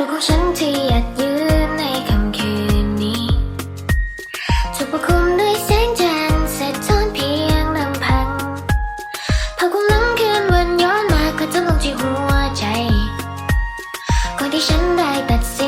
ตัวของฉันที่ยัดยืนในคำคืนนี้ถูกประคุมด้วยแสงจันทร์สะท้อนเพียงลำพังภาพความหลังคืนวันย้อนมากระทำลงที่หัวใจก่อนที่ฉันได้ตัดสิน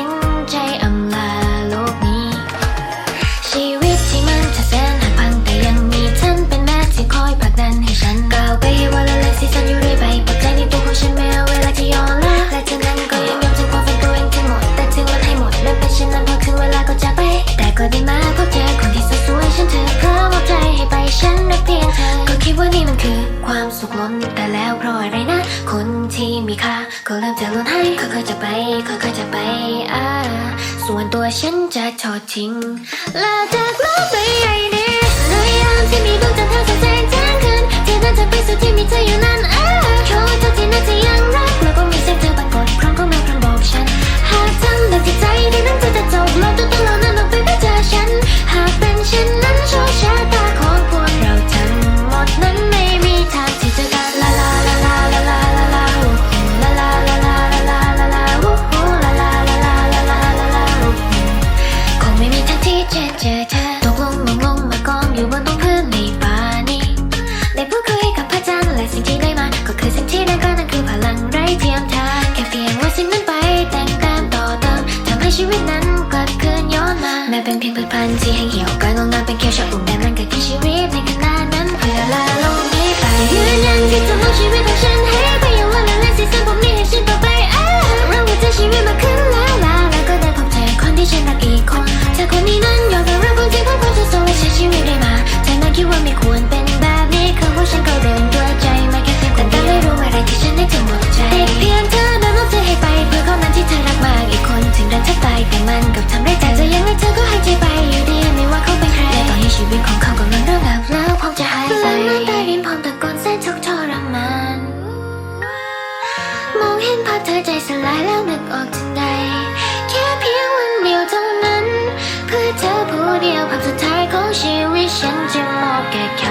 ุขล้นแต่แล้วเพราะอะไรนะ คนที่มีค่าก็เริ่มจะล้นให้ค่อยๆจะไปค่อยๆจะไปอ่าส่วนตัวฉันจะทอดทิ้งลาจากลกใบใหญ่ ตกลงงงงมากองอยู่บนต้อพื้นในป่านี้ได้พูดคุยกับพระจันทร์และสิ่งที่ได้มา ก็คือสิ่งที่ได้ก็นั่นคือพลังไร้เทียมทานแค่เพียงว่าสิ่นั้นไปแต่งแต้มต่อเติมทำให้ชีวิตนั้นกลับคืนย้อนมาแม้เป็นเพียงพืชพันธุ์ที่แห้งเหี่ยวกลายงงงามเป็นเขียวชะอุ่มแต่ ออกจากใจแค่เพียงวันเดียวเท่านั้น เพื่อเธอผู้เดียวภาพสุดท้ายของชีวิตฉันจะมอบแก่เขา